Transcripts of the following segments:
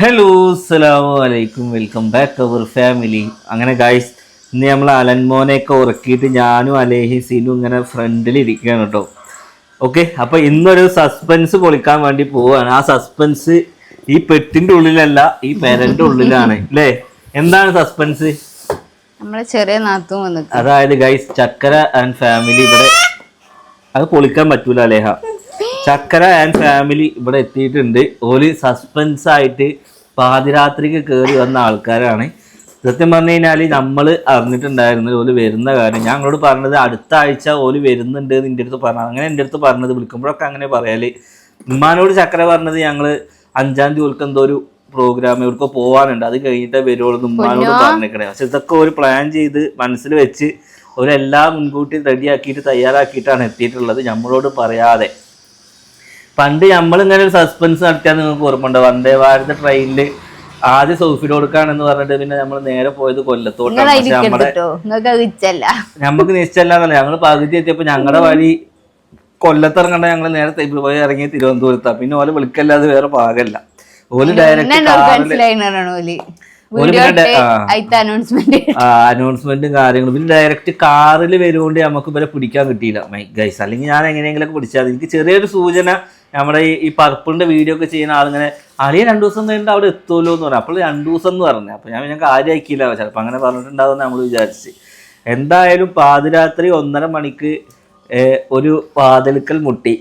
Hello അസ്സലാമു അലൈക്കും welcome back our family അങ്ങനെ ഗായ്സ് ഇന്ന് നമ്മൾ അലൻമോനെയൊക്കെ ഉറക്കിയിട്ട് ഞാനും അലേഹി സീനും ഇങ്ങനെ ഫ്രണ്ടിൽ ഇരിക്കുകയാണ് കേട്ടോ. ഓക്കെ അപ്പോൾ ഇന്നൊരു സസ്പെൻസ് പൊളിക്കാൻ വേണ്ടി പോവുകയാണ് ആ സസ്പെൻസ് ഈ പെട്ടിന്റെ ഉള്ളിലല്ല ഈ പേരന്റെ ഉള്ളിലാണ്. അല്ലേ? എന്താണ് സസ്പെൻസ് നമ്മളെ ചെറിയ നാത്തും വന്നു അതായത് ഗൈസ് ചക്കര ആൻഡ് ഫാമിലി ഇവിടെ അത് പൊളിക്കാൻ പറ്റൂല അലേഹ. ചക്കര ആൻഡ് ഫാമിലി ഇവിടെ എത്തിയിട്ടുണ്ട്. ഓൽ സസ്പെൻസ് ആയിട്ട് പാതിരാത്രിക്ക് കയറി വന്ന ആൾക്കാരാണ്. സത്യം പറഞ്ഞു കഴിഞ്ഞാൽ നമ്മൾ അറിഞ്ഞിട്ടുണ്ടായിരുന്നു ഓൽ വരുന്ന കാര്യം. ഞാൻ ഞങ്ങളോട് പറഞ്ഞത് അടുത്ത ആഴ്ച ഓൽ വരുന്നുണ്ട് എന്ന് എന്റെ അടുത്ത് പറഞ്ഞു അങ്ങനെ എന്റെ അടുത്ത് പറഞ്ഞത് വിളിക്കുമ്പോഴൊക്കെ അങ്ങനെ പറയാൽ. ഉമ്മാനോട് ചക്കര പറഞ്ഞത് ഞങ്ങൾ അഞ്ചാം തീയതി ഓൽക്ക് എന്തോ ഒരു പ്രോഗ്രാം ഇവർക്ക് പോവാനുണ്ട്. അത് കഴിഞ്ഞിട്ടേ വരുവുള്ളൂ എന്ന് ഉമ്മാനോട് പറഞ്ഞേക്കണേ. പക്ഷെ ഇതൊക്കെ ഒരു പ്ലാൻ ചെയ്ത് മനസ്സിൽ വെച്ച് ഒരെല്ലാം മുൻകൂട്ടി റെഡിയാക്കിയിട്ട് തയ്യാറാക്കിയിട്ടാണ് എത്തിയിട്ടുള്ളത്. നമ്മളോട് പറയാതെ. പണ്ട് നമ്മളിങ്ങനെ ഒരു സസ്പെൻസ് നടത്തിയാൽ നിങ്ങൾക്ക് ഓർമ്മയുണ്ടോ? വന്ദേ ഭാരത് ട്രെയിനിൽ ആദ്യം സൗഫിൽ കൊടുക്കാണെന്ന് പറഞ്ഞിട്ട് പിന്നെ നമ്മൾ നേരെ പോയത് കൊല്ലത്തോട്ടാണ്. പക്ഷെ നമ്മുടെ നമുക്ക് നിശ്ചയമില്ലാന്നല്ല. ഞങ്ങൾ പകുതി എത്തിയപ്പോ ഞങ്ങളുടെ വഴി കൊല്ലത്തിറങ്ങണ്ട ഞങ്ങൾ നേരെ തേപ്പിൽ പോയി ഇറങ്ങി തിരുവനന്തപുരത്താ. പിന്നെ ഓലെ വിളിക്കല്ലാതെ വേറെ പാകല്ല ഓൽ ഡയറക്റ്റ് അനൗൺസ്മെന്റ് അനൗൺസ്മെന്റും കാര്യങ്ങളും. പിന്നെ ഡയറക്റ്റ് കാറിൽ വരുകൊണ്ട് നമുക്ക് ഇവരെ പിടിക്കാൻ കിട്ടിയില്ല. ഗൈസ് അല്ലെങ്കിൽ ഞാൻ എങ്ങനെയെങ്കിലും പിടിച്ചാൽ എനിക്ക് ചെറിയൊരു സൂചന നമ്മുടെ ഈ ഈ പർപ്പിളിന്റെ വീഡിയോ ഒക്കെ ചെയ്യുന്ന ആളിങ്ങനെ അളിയെ രണ്ടു ദിവസം കഴിഞ്ഞിട്ട് അവിടെ എത്തുമല്ലോ എന്ന് പറഞ്ഞു. അപ്പോൾ രണ്ടു ദിവസം എന്ന് പറഞ്ഞു. അപ്പോൾ ഞാൻ ഞങ്ങൾക്ക് ആരും അയക്കില്ല ചിലപ്പോൾ അങ്ങനെ പറഞ്ഞിട്ടുണ്ടാവുമെന്ന് നമ്മൾ വിചാരിച്ച്. എന്തായാലും പാതിരാത്രി ഒന്നര മണിക്ക് ഒരു വാതിൽക്കൽ മുട്ടി.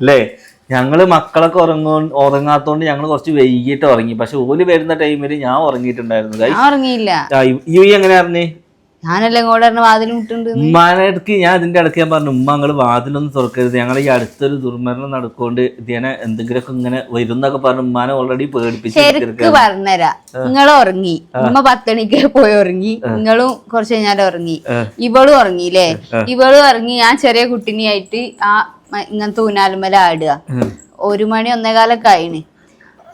അല്ലേ? ഞങ്ങൾ മക്കളൊക്കെ ഉറങ്ങോ ഉറങ്ങാത്തോണ്ട് ഞങ്ങൾ കുറച്ച് വൈകിട്ട് ഉറങ്ങി. പക്ഷെ ഓൽ വരുന്ന ടൈമിൽ ഞാൻ ഉറങ്ങിയിട്ടുണ്ടായിരുന്നു. ഉറങ്ങിയില്ല. ഈ ഈ എങ്ങനെ അറിഞ്ഞേ? ഞാനെല്ലാം പറഞ്ഞ വാതിൽ മുട്ടുണ്ട് ഉമ്മാനടുക്ക് ഞാൻ ഇതിന്റെ ഇടയ്ക്ക് ഞാൻ പറഞ്ഞു ഉമ്മ ഞങ്ങൾ വാതിലൊന്നും തുറക്കരുത്. ഞങ്ങൾ ഈ അടുത്തൊരു ദുർമരണം നടക്കൊണ്ട് ഇതിനെ എന്തെങ്കിലുമൊക്കെ ഇങ്ങനെ വരുന്നൊക്കെ പറഞ്ഞു ഉമ്മാനെ ഓൾറെഡി പേടിപ്പിച്ച് പറഞ്ഞുതരാ നിങ്ങൾ ഉറങ്ങി. ഉമ്മ പത്തണിക്ക് പോയി ഉറങ്ങി. നിങ്ങളും കുറച്ച് കഴിഞ്ഞാൽ ഉറങ്ങി. ഇവളും ഉറങ്ങിയില്ലേ? ഇവളും ഉറങ്ങി. ഞാൻ ചെറിയ കുട്ടിനെയായിട്ട് ആ ഇങ്ങനത്തെ ഊനാലുമല ആടുക ഒരു മണി ഒന്നേകാലൊക്കെ ആയിന്.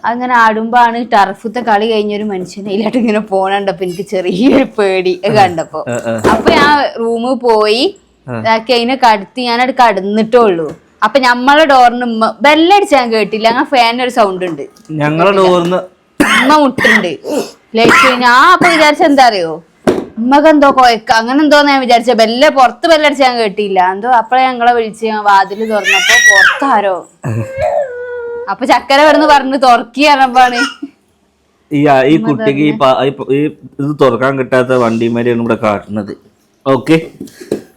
അങ്ങനെ ആടുമ്പാണ് ടർഫത്തെ കളി കഴിഞ്ഞൊരു മനുഷ്യനെ ഇതിലായിട്ട് ഇങ്ങനെ പോണണ്ടപ്പോ എനിക്ക് ചെറിയൊരു പേടി കണ്ടപ്പോ. അപ്പൊ ഞാൻ റൂമിൽ പോയി. അതിനെ കടത്തി ഞാനവിടെ കടന്നിട്ടുള്ളൂ അപ്പൊ ഞമ്മളെ ഡോറിന് ഉമ്മ ബെല്ലടിച്ച് ഞാൻ കേട്ടില്ല. അങ്ങനെ ഒരു സൗണ്ട് ഉണ്ട്. ഞങ്ങളെ ഡോറിന്ന് ഉമ്മ മുട്ടുണ്ട്. ഞാൻ അപ്പൊ വിചാരിച്ച എന്താ അറിയോ ഉമ്മക്ക് എന്തോ കൊയക്ക അങ്ങനെ എന്തോന്ന് ഞാൻ വിചാരിച്ച. ബെല്ല പുറത്ത് ബെല്ലടിച്ച് ഞാൻ കേട്ടില്ല. എന്തോ അപ്പഴേ ഞങ്ങളെ വിളിച്ച് ഞാൻ വാതിൽ തുറന്നപ്പോ പുറത്താരോ? അപ്പൊ ചക്കര കിടന്ന് പറഞ്ഞു തുറക്കി പറഞ്ഞപ്പാണ് ഈ ഈ കുട്ടിക്ക് ഈ പ- ഈ പ- ഈ ഇത് തുറക്കാൻ കിട്ടാത്ത വണ്ടിമാരെയാണ് ഇവിടെ കാട്ടുന്നത്. ഓക്കെ.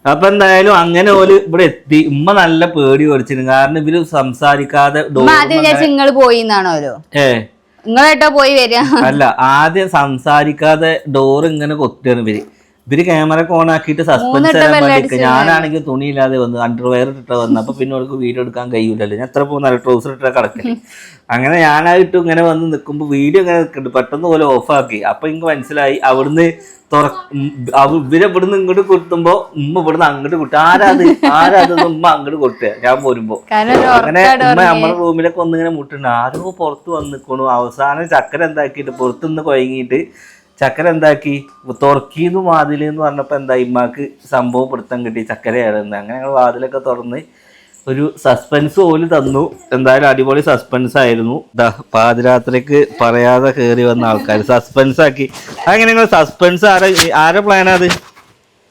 അപ്പൊ എന്തായാലും അങ്ങനെ ഓൽ ഇവിടെ എത്തി. ഉമ്മ നല്ല പേടി ഓടിച്ചിരുന്നു കാരണം ഇവർ സംസാരിക്കാതെ ഉമ്മ ആദ്യം വിചാരിച്ച നിങ്ങൾ പോയി എന്നാണോലോ ഏ. നിങ്ങളേട്ടോ പോയി വരിക. അല്ല ആദ്യം സംസാരിക്കാതെ ഡോർ ഇങ്ങനെ കൊത്തിയാണ് ഇവർ. ഇവർ ക്യാമറ ഓൺ ആക്കിയിട്ട് സസ്പെൻസ് ഞാനാണെങ്കിൽ തുണിയില്ലാതെ വന്നു അണ്ടർവെയർ ഇട്ടിട്ട് വന്നു. അപ്പൊ പിന്നെ അവർക്ക് വീഡിയോ എടുക്കാൻ കഴിയൂലല്ലോ. ഞാൻ എത്ര പോകുന്ന ട്രൗസർ ഇട്ട കിടക്കൽ. അങ്ങനെ ഞാനായിട്ട് ഇങ്ങനെ വന്ന് നിൽക്കുമ്പോൾ വീഡിയോ ഇങ്ങനെ നിൽക്കുന്നുണ്ട് പെട്ടെന്ന് പോലെ ഓഫാക്കി അപ്പൊ എനിക്ക് മനസ്സിലായി അവിടുന്ന് തുറ ഇവരെ ഇവിടുന്ന് ഇങ്ങോട്ട് കൊട്ടുമ്പോ ഉമ്മ ഇവിടുന്ന് അങ്ങോട്ട് കൊട്ടുക ആരാത് ആരാത് ഉമ്മ അങ്ങോട്ട് കൊട്ടുക. ഞാൻ പോരുമ്പോ. അങ്ങനെ ഉമ്മ നമ്മുടെ റൂമിലൊക്കെ ഒന്നിങ്ങനെ മുട്ടുണ്ട്. ആരോ പുറത്ത് വന്നിക്കണു. അവസാനം ചക്കര എന്താക്കിയിട്ട് പുറത്തുനിന്ന് കൊയങ്ങിയിട്ട് ചക്കര എന്താക്കി? തുറക്കീന്ന് വാതിൽ എന്ന് പറഞ്ഞപ്പോൾ എന്താ ഇമ്മാക്ക് സംഭവം പിടുത്തം കിട്ടി ചക്കരയായിരുന്നു അങ്ങനെ ഞങ്ങൾ വാതിലൊക്കെ തുറന്ന് ഒരു സസ്പെൻസ് പോലും തന്നു. എന്തായാലും അടിപൊളി സസ്പെൻസ് ആയിരുന്നു. പാതിരാത്രിക്ക് പറയാതെ കയറി വന്ന ആൾക്കാർ സസ്പെൻസ് ആക്കി. അങ്ങനെ നിങ്ങൾ സസ്പെൻസ് ആരെ ആരെ പ്ലാനാ അത്?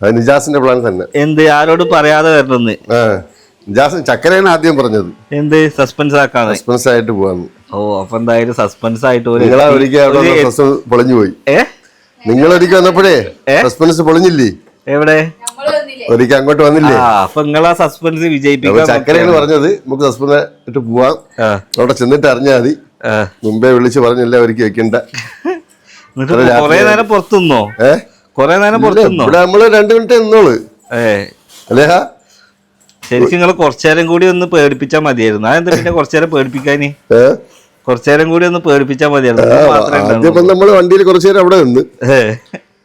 നിജാസിന്റെ പ്ലാൻ തന്നെ. എന്ത് ആരോട് പറയാതെ വരണമെന്ന് ചക്കരയാണ് ആദ്യം പറഞ്ഞത്. എന്ത് സസ്പെൻസ് ആക്കാൻ? സസ്പെൻസ് ആയിട്ട് പോവാന്ന്. ഓ അപ്പൊ എന്തായാലും സസ്പെൻസ് ആയിട്ട് പൊളിഞ്ഞു പോയി. ഏ? നിങ്ങൾ ഒരിക്കൽ വന്നപ്പോഴേ സസ്പെൻസ് പൊളിഞ്ഞില്ലേ? എവിടെ? ഒരിക്കൽ അങ്ങോട്ട് വന്നില്ലേ? അപ്പൊ നിങ്ങൾ ആ സസ്പെൻസ് വിജയിപ്പിക്കും ചക്കരയാണ് പറഞ്ഞത്. നമുക്ക് സസ്പെൻസ് ഇട്ട് പോവാം. അവിടെ ചെന്നിട്ട് അറിഞ്ഞാൽ മതി. മുമ്പേ വിളിച്ച് പറഞ്ഞില്ല ഒരിക്കൽ വെക്കണ്ട. കൊറേ നേരം പുറത്തുനിന്നോ? ഏ? കൊറേ നേരം പുറത്തുനിന്നോ? ഇവിടെ നമ്മൾ രണ്ടു മിനിറ്റ് നിന്നോൾ. ഏ. അല്ലേഹാ ശരിക്കും നിങ്ങൾ കുറച്ചേരം കൂടി ഒന്ന് പേടിപ്പിച്ചാ മതിയായിരുന്നു. അതെന്താ പിന്നെ കുറച്ചേരം പേടിപ്പിക്കാനേ? കുറച്ചേരം കൂടി ഒന്ന് പേടിപ്പിച്ചാൽ മതിയായിരുന്നു. നമ്മൾ വണ്ടിയിൽ കുറച്ചു നേരം അവിടെ നിന്ന്.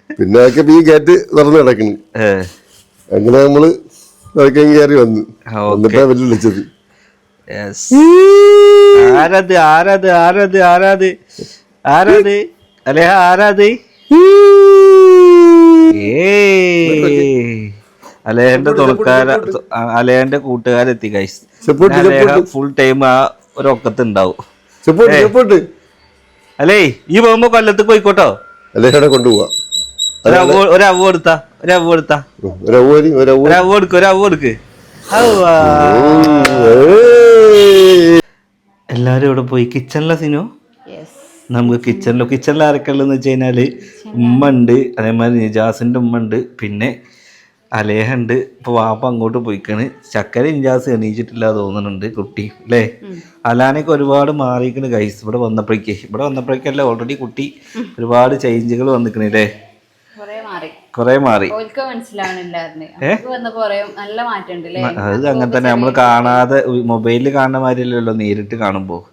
പിന്നെ ഒക്കെ ഈ ഗേറ്റ് തുറന്നു കിടക്കുന്നു ഏ. അങ്ങനെ നമ്മൾ അതൊക്കെ കയറി വന്നു. എന്നിട്ടാ വലിയ വിളിച്ചത്. Yes. ആരാത് ആരാത് ആരാത് ആരാത്? ആരാത്? അല്ലെ ആരാത്? അലേഹന്റെ തുണക്കാര അലേഹന്റെ കൂട്ടുകാരെത്തി കഴിച്ചു ഫുൾ ടൈം ആ ഒരു ഒക്കത്ത് ഉണ്ടാവും ചെപ്പോട്ട് അല്ലേ ഈ പോകുമ്പോ കൊല്ലത്ത് പോയിക്കോട്ടോ? അല്ലേ അവിടെ കൊണ്ടുപോവാ. എല്ലാരും ഇവിടെ പോയി. കിച്ചണിലെ സിനു? നമുക്ക് കിച്ചണിലോ കിച്ചണിൽ ആരൊക്കെ ഉള്ളതെന്ന് വെച്ച് കഴിഞ്ഞാൽ ഉമ്മ ഉണ്ട് അതേമാതിരി നിജാസിന്റെ ഉമ്മ ഉണ്ട്. പിന്നെ അലേഹ ഇപ്പൊ ഇപ്പോൾ വാപ്പ അങ്ങോട്ട് പോയിക്കാണ്. ചക്കര ഇഞ്ചാസ് എണീച്ചിട്ടില്ല തോന്നുന്നുണ്ട് കുട്ടി അല്ലേ? അലാനൊക്കെ ഒരുപാട് മാറിയിരിക്കണ് ഗൈസ് ഇവിടെ വന്നപ്പോഴേക്ക്. ഇവിടെ വന്നപ്പോഴേക്കല്ല ഓൾറെഡി കുട്ടി ഒരുപാട് ചേഞ്ചുകൾ വന്നിക്കണ് അല്ലേ? കൊറേ മാറി. അത് അങ്ങനെ തന്നെ. നമ്മൾ കാണാതെ മൊബൈലിൽ കാണുന്ന മാതിരി അല്ലല്ലോ നേരിട്ട് കാണുമ്പോൾ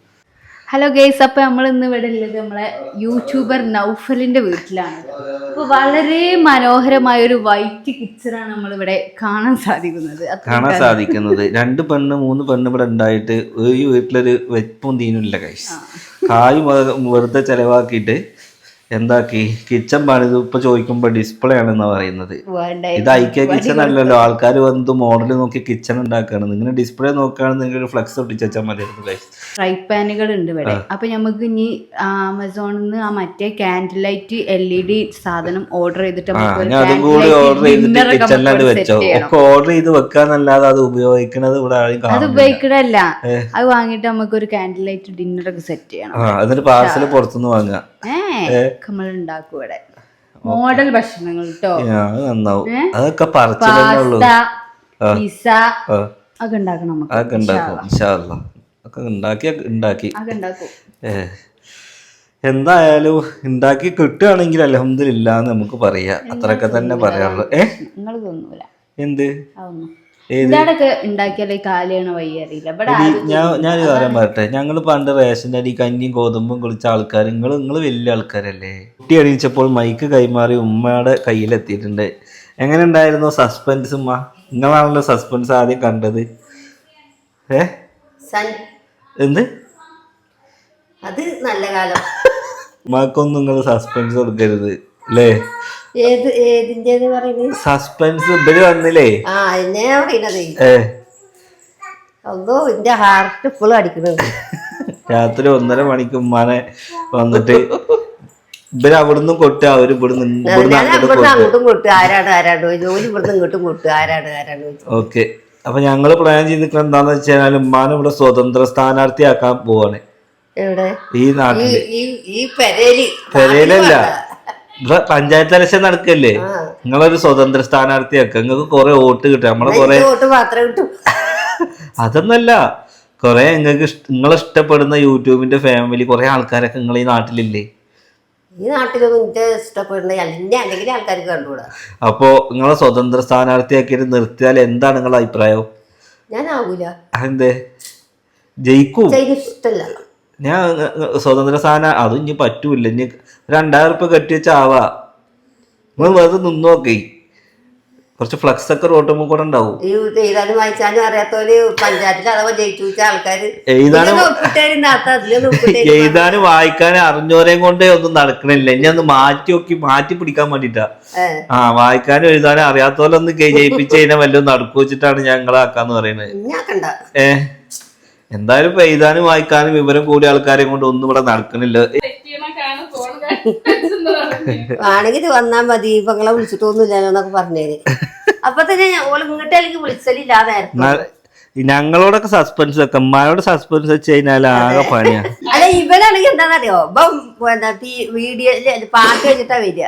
ഹലോ ഗേസ് അപ്പൊ നമ്മൾ ഇന്ന് ഇവിടെ ഉള്ളത് നമ്മളെ യൂട്യൂബർ നൗഫലിന്റെ വീട്ടിലാണ്. അപ്പൊ വളരെ മനോഹരമായ ഒരു വൈറ്റ് കിച്ചണാണ് നമ്മൾ ഇവിടെ കാണാൻ സാധിക്കുന്നത്. കാണാൻ സാധിക്കുന്നത്. രണ്ട് പെണ്ണ് മൂന്ന് പെണ്ണ് ഇവിടെ ഉണ്ടായിട്ട് ഈ വീട്ടിലൊരു വെപ്പും തീനുമില്ല കൈസ് കായ് വെറുതെ ചെലവാക്കിയിട്ട് എന്താക്കി? കിച്ചൺ പണിത് ഇപ്പൊ ചോദിക്കുമ്പോ ഡിസ്പ്ലേ ആണെന്നാ പറയുന്നത്. ഇത് ഐക്യ കിച്ചൺ അല്ലല്ലോ. ആൾക്കാർ വന്ന് മോഡൽ നോക്കി കിച്ചൺ ഉണ്ടാക്കുകയാണ് നിങ്ങൾ ഡിസ്പ്ലേ നോക്കുകയാണെന്ന് നിങ്ങൾ ഫ്ലെക്സ് ഒട്ടിച്ചാൽ മതിയായിരുന്നു ഫ്രൈ പാനുകൾ ഉണ്ട് ഇവിടെ അപ്പൊ നമുക്ക് ഇനി ആമസോണിൽ നിന്ന് ആ മറ്റേ candle light L E D സാധനം ഓർഡർ ചെയ്തിട്ട് ഒക്കെ ഓർഡർ ചെയ്ത് വെക്കാന്നല്ലാതെ അത് ഉപയോഗിക്കണത് ഇവിടെ അത് ഉപയോഗിക്കണല്ല അത് വാങ്ങിട്ട് നമുക്ക് ഒരു കാൻഡിൽ ലൈറ്റ് ഡിന്നർ ഒക്കെ സെറ്റ് ചെയ്യണം. എന്നിട്ട് പാർസൽ പുറത്തുനിന്ന് വാങ്ങുക ഏ നമ്മൾ ഉണ്ടാക്കും ഇവിടെ. മോഡൽ ഭക്ഷണങ്ങൾ കേട്ടോ അതൊക്കെ ഉള്ളൂ. പിസ ഒക്കെ ഉണ്ടാക്കണം നമുക്ക്. ഒക്കെ ഉണ്ടാക്കി ഉണ്ടാക്കി. എന്തായാലും ഉണ്ടാക്കി കിട്ടുകയാണെങ്കിൽ അലഹമില്ല എന്ന് നമുക്ക് പറയാം. അത്രയൊക്കെ തന്നെ പറയാനുള്ളു. ഏ? എന്ത്? ഞാൻ ഞാൻ പറയാൻ കാര്യം പറയട്ടെ. ഞങ്ങൾ പണ്ട് റേഷന്റെ അടി കഞ്ഞിയും ഗോതമ്പും കുളിച്ച ആൾക്കാർ നിങ്ങൾ നിങ്ങൾ വലിയ ആൾക്കാരല്ലേ? കുട്ടി അണിയിച്ചപ്പോൾ മൈക്ക് കൈമാറി ഉമ്മയുടെ കയ്യിലെത്തിയിട്ടുണ്ട്. എങ്ങനെ ഉണ്ടായിരുന്നു സസ്പെൻസ് ഉമ്മ? നിങ്ങളാണല്ലോ സസ്പെൻസ് ആദ്യം കണ്ടത്. ഏ? എന്ത്? അത് നല്ല കാലം. മാക്കൊന്നും നിങ്ങൾ സസ്പെൻസ് കൊടുക്കരുത് അല്ലേ ഏത് ഏതിന്റെ പറയുന്നത്? സസ്പെൻസ് ഇവർ വന്നില്ലേ? ആ എന്നെ പറയുന്നത്. ഏ? അതോ എന്റെ ഹാർട്ട് ഇപ്പോഴും അടിക്കുന്നത് രാത്രി ഒന്നര മണിക്ക് ഉമ്മാനെ വന്നിട്ട് ഇവർ അവിടുന്ന് കൊട്ടുക അവർ ഇവിടുന്ന് ഇവിടുന്ന് അങ്ങോട്ട് കൊട്ടുക. ആരാണ് ആരാണ് ജോലി ഇവിടുന്ന് ഇങ്ങോട്ടും കൊട്ടു ആരാണ് ആരാണ് ഓക്കെ. അപ്പൊ ഞങ്ങൾ പ്ലാൻ ചെയ്തിരിക്കുന്നത് എന്താന്ന് വെച്ചാൽ ഉമ്മാനെ ഇവിടെ സ്വതന്ത്ര സ്ഥാനാർത്ഥിയാക്കാൻ പോവാണ്. ഈ നാട്ടിൽ. പെരയിലല്ല ഇവിടെ പഞ്ചായത്ത് ഇലക്ഷൻ നടക്കല്ലേ? നിങ്ങളൊരു സ്വതന്ത്ര സ്ഥാനാർത്ഥിയാക്കുക നിങ്ങൾക്ക് കുറെ വോട്ട് കിട്ടും. നമ്മളെ കുറെ അതൊന്നല്ല. കുറെ നിങ്ങൾക്ക് നിങ്ങളിഷ്ടപ്പെടുന്ന യൂട്യൂബിന്റെ ഫാമിലി കുറെ ആൾക്കാരൊക്കെ നിങ്ങൾ ഈ നാട്ടിലില്ലേ? ഈ നാട്ടിലൊന്നും എനിക്ക് ഇഷ്ടപ്പെടുന്ന എന്നെ അല്ലെങ്കിൽ ആൾക്കാർക്ക് കണ്ടുകൂടാ? അപ്പോ നിങ്ങളെ സ്വതന്ത്ര സ്ഥാനാർത്ഥിയാക്കിയിട്ട് നിർത്തിയാൽ എന്താണ് നിങ്ങളുടെ അഭിപ്രായം? ഞാൻ ആവൂല അതെന്തേ? ജയിക്കും. ഇഷ്ടല്ല. ഞാൻ സ്വതന്ത്ര സ്ഥാന അതും ഇനി പറ്റൂല ഇനി രണ്ടായിരം ഉറുപ്പ കെട്ടി വെച്ചാവാ. നിങ്ങൾ വെറുതെ നിന്ന് നോക്കി കുറച്ച് ഫ്ലക്സ് ഒക്കെ റോട്ടുമ്പോൾ കൂടെ ഉണ്ടാവും. ഈ എഴുതാനും വായിച്ചാലും അറിയാത്തവര് പഞ്ചായത്തിൽ അഥവാ ജയിച്ചു വെച്ച ആൾക്കാര്. എഴുതാനും വായിക്കാനും അറിഞ്ഞോരെയും കൊണ്ടേ ഒന്നും നടക്കണില്ല. ഇനി ഒന്ന് മാറ്റി നോക്കി മാറ്റി പിടിക്കാൻ വേണ്ടിട്ടാ. ആ വായിക്കാനും എഴുതാനും അറിയാത്തോലൊന്ന് ജയിപ്പിച്ച് കഴിഞ്ഞാൽ വല്ലതും നടക്കു വെച്ചിട്ടാണ് ഞങ്ങളാക്കാന്ന് പറയുന്നത്. ഏഹ് എന്തായാലും ഇപ്പൊ എഴുതാനും വായിക്കാനും വിവരം കൂടിയ ആൾക്കാരെ കൊണ്ട് ഒന്നും ഇവിടെ നടക്കണില്ല ആണെങ്കിൽ വന്നാ മതി. ഇപ്പൊ നിങ്ങളെ വിളിച്ചിട്ടൊന്നുമില്ലല്ലോ എന്നൊക്കെ പറഞ്ഞേര്. അപ്പൊ തന്നെ ഞാൻ ഓൾ ഇങ്ങോട്ട് അല്ലെങ്കിൽ വിളിച്ചലില്ല ആ നേരത്തെ. ന- ഈ ഞങ്ങളോടൊക്കെ സസ്പെൻസ് ഒക്കെ. ഉമ്മാനോട് സസ്പെൻസ് വെച്ച് കഴിഞ്ഞാൽ ആകെ പണിയാ. അല്ല ഇവനാണെങ്കിൽ എന്താണെന്നറിയോ ഇപ്പം എന്താ വീഡിയോ പാട്ട് വെച്ചിട്ടാ വരിക.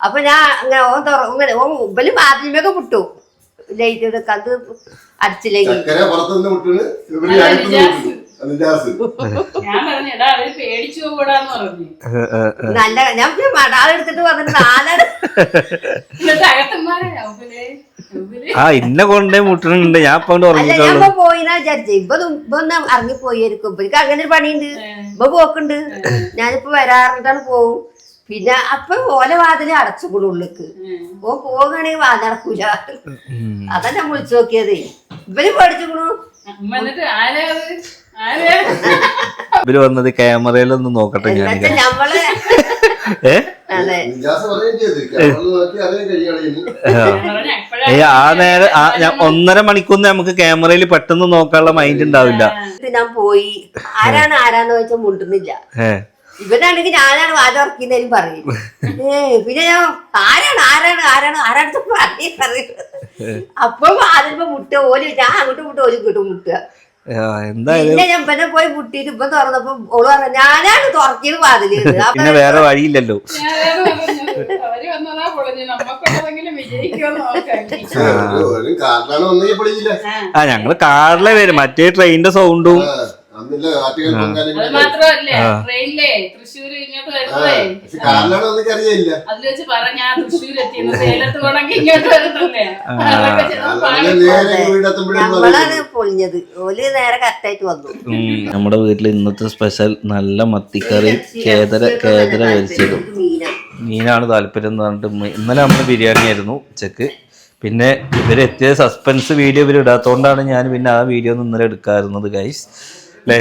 അപ്പൊ ഞാൻ അങ്ങനെ ഓൻ തുറ ഇങ്ങനെ ഓൻ ഇവൽ ആദ്യമൊക്കെ വിട്ടു ലൈറ്റ് ഇതൊക്കെ അത് അടിച്ചില്ലെങ്കിൽ. നല്ല ഞാൻ മടാളെടുത്തിട്ട് വന്നിട്ട് നാല്. ആ ഇന്ന കൊണ്ടേ മുട്ടണുണ്ട്. ഞാൻ ഇപ്പൊ പോയിന്നാ വിചാരിച്ചേ. ഇപ്പൊ ഇപ്പൊ ഒന്ന് ഇറങ്ങി പോയിരിക്കും ഇപ്പൊ എനിക്ക് അങ്ങനെ ഒരു പണിയുണ്ട് ഇപ്പൊ പോക്കുണ്ട്. ഞാനിപ്പോ വരാറുണ്ടാണ് പോവും. പിന്നെ അപ്പൊ ഓല വാതിൽ അടച്ചുകൂടും ഉള്ളിക്ക്. ഓ പോകണേ വാതിലടക്കൂല അതാ ഞാൻ വിളിച്ചു നോക്കിയത്. ഇവർ പഠിച്ചുകൂടു അമ്മ എന്നിട്ട് ആരാ അത്? ആരാ? ഇവർ വന്നത് ക്യാമറയിലൊന്ന് നോക്കട്ടെ ഞാൻ ഏ? ആ. നേരം ഒന്നര മണിക്കൂർ നമുക്ക് ക്യാമറയിൽ പെട്ടെന്ന് നോക്കാനുള്ള മൈൻഡ് ഉണ്ടാവില്ല. ഞാൻ പോയി. ആരാണ് ആരാന്ന് വെച്ചാൽ മുണ്ടുന്നില്ല. ഇവനാണെങ്കിൽ ഞാനാണ് വാദം ഉറക്കുന്നതിനും പറയും. ഏ പിന്നെ ഞാൻ ആരാണ് ആരാണ് ആരാണ് ആരാണ് പറയും പറയുന്നത് അപ്പൊ വാതിൽപ്പോ മുട്ട ഓൽ ഞാൻ അങ്ങോട്ട് മുട്ട ഓൽ കിട്ടും മുട്ട പിന്നെ ഞാൻ പിന്നെ പോയി മുട്ടിയിട്ട് ഇപ്പൊ തുറന്നപ്പോ ഓൾ പറഞ്ഞു ഞാനാണ് തുറക്കിയത് വാതിൽ. പിന്നെ വേറെ വഴിയില്ലല്ലോ. ആ. ഞങ്ങൾ കാറിലെ വരും മറ്റേ ട്രെയിനിന്റെ സൗണ്ടും അന്നില്ല ആറ്റുകാൽ അത് പൊങ്കാലയും മാത്രമല്ലേ ട്രെയിനിലേ തൃശ്ശൂര് ഇങ്ങോട്ട് വരുന്നതേ പക്ഷെ കാറിലാണ് വന്നെങ്കിൽ അറിയില്ല അതിൽ വെച്ച് പറ ഞാൻ തൃശ്ശൂർ എത്തിയെന്ന് സേലത്ത് പോണെങ്കിൽ ഇങ്ങോട്ട് വരുന്നല്ലേ അതൊക്കെ ചെന്ന് കാറിലാണ് നേരെ വീടെത്തുമ്പോഴേ പൊളിഞ്ഞത്. ഓൽ നേരെ കറക്റ്റായിട്ട് വന്നു. ഉം, നമ്മുടെ വീട്ടിൽ ഇന്നത്തെ സ്പെഷ്യൽ നല്ല മത്തിക്കറി കേദര കേദര വരിച്ചതും മീന മീനാണ് താല്പര്യം എന്ന് പറഞ്ഞിട്ട് ഉമ്മ- ഇന്നലെ നമ്മൾ ബിരിയാണി ആയിരുന്നു ഉച്ചയ്ക്ക്. പിന്നെ ഇവരെത്തിയ സസ്പെൻസ് വീഡിയോ ഇവർ ഇടാത്തതുകൊണ്ടാണ് ഞാൻ പിന്നെ ആ വീഡിയോ ഒന്നും ഇന്നലെ എടുക്കാറുന്നത് ഗൈസ് അല്ലേ?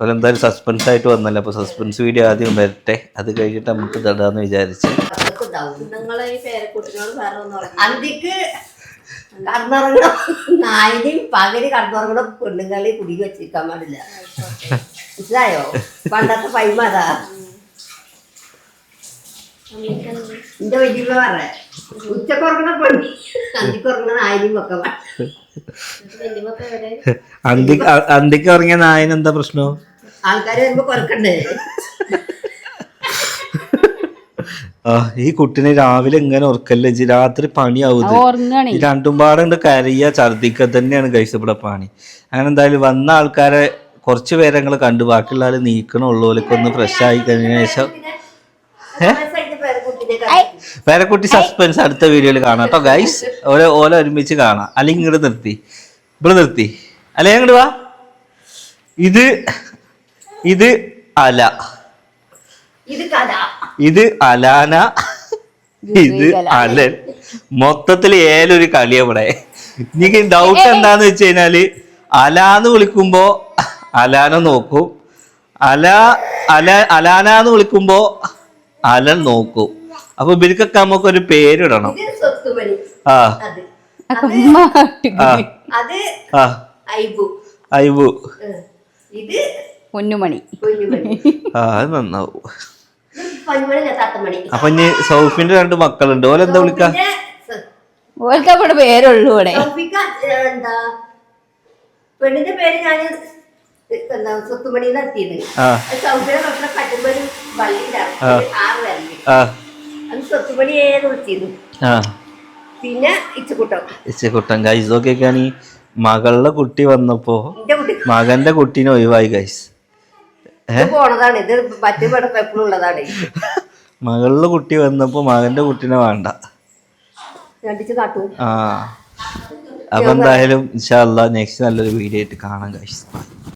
അവരെന്തായാലും സസ്പെൻസ് ആയിട്ട് വന്നല്ലോ. അപ്പോൾ സസ്പെൻസ് വീഡിയോ ആദ്യം വരട്ടെ. അത് കഴിഞ്ഞിട്ട് നമുക്ക് തടാന്ന് വിചാരിച്ച്. അന്തിക്ക് കടന്നുറങ്ങണം നായിനെയും പകൽ കടന്നുറങ്ങണം പെണ്ണുങ്ങളി കുടുങ്ങി വെച്ചിരിക്കാൻ പാടില്ല. മനസ്സിലായോ? പണ്ടത്തെ പൈമാതാ എന്റെ വലിയ പറഞ്ഞേ ഉച്ചക്കുറങ്ങണ പെണ്ണി അന്തിക്കുറങ്ങണ നായിനെയും ഒക്കെ അന്തി അന്തിക്ക് ഇറങ്ങിയ നായന് എന്താ പ്രശ്നം? ആൾക്കാർ വരുമ്പോ കുറക്കണ്ടേ ആ ഈ കുട്ടിനെ രാവിലെ ഇങ്ങനെ ഉറക്കല്ലേ രാത്രി പണിയാവും രണ്ടും പാടുണ്ട് കരയ ഛർദിക്ക തന്നെയാണ് കഴിച്ചപ്പെടെ പണി. അങ്ങനെ എന്തായാലും വന്ന ആൾക്കാരെ കുറച്ച് പേരെ ഞങ്ങൾ കണ്ടു. ബാക്കിയുള്ള ആൾ നീക്കണുള്ളൂ ഒന്ന് ഫ്രഷ് ആയി കഴിഞ്ഞ ശേഷം. കുട്ടിനെ പേരക്കുട്ടി സസ്പെൻസ് അടുത്ത വീഡിയോയിൽ കാണാം കേട്ടോ ഗൈസ് ഓരോ ഓല ഒരുമിച്ച് കാണാം. അല്ലെങ്കിൽ ഇങ്ങോട്ട് നിർത്തി. ഇവിടെ നിർത്തി. അല്ലെ അങ്ങോട്ട് വാ. ഇത് ഇത് അല. ഇത് അലാന. ഇത് അലൻ. മൊത്തത്തിൽ ഏലൊരു കളിയാ ഇവിടെ. എനിക്ക് ഡൗട്ട് എന്താന്ന് വെച്ച് കഴിഞ്ഞാൽ അലാന്ന് വിളിക്കുമ്പോ അലാന നോക്കും. അല അല അലാനാന്ന് വിളിക്കുമ്പോ അലൻ നോക്കും. അപ്പൊ ഇവർക്കൊക്കെ നമുക്ക് ഒരു പേരിടണം. ആ. അത്. ആ. അത് ആ. ഐബു പൊന്നുമണി. ആ അത് നന്നാവും. അപ്പൊ ഇനി സൗഫിന്റെ രണ്ട് മക്കളുണ്ട്. ഓലെന്താ വിളിക്ക? ഓൾക്ക് അവിടെ പേരുള്ളൂ ഇവിടെ. പെണ്ണിന്റെ പേര് ഞാൻ എന്താ സ്വത്തുമണി നടത്തിയത്. സൗഫിയുടെ മക്കളെ ഒരു ആറ് വരൽ ഏത് വിളിച്ചിരുന്നു പിന്നെ ഇച്ചുകൂട്ടം ഇച്ചക്കുട്ടൻ ഗൈസ് നോക്കിയൊക്കെയാണ് ഈ മകളുടെ കുട്ടി വന്നപ്പോ മകന്റെ കുട്ടീനെ ഒഴിവായി ഗൈസ് പോണതാണ്. ഇത് മറ്റു ഇവിടെ എപ്പോഴും ഉള്ളതാണ്. മകളുടെ കുട്ടി വന്നപ്പോ മകന്റെ കുട്ടീനെ വേണ്ട. ആ. അപ്പൊ എന്തായാലും ഇൻഷാല്ല നെക്സ്റ്റ് നല്ലൊരു വീഡിയോ ആയിട്ട് കാണാം ഗൈസ്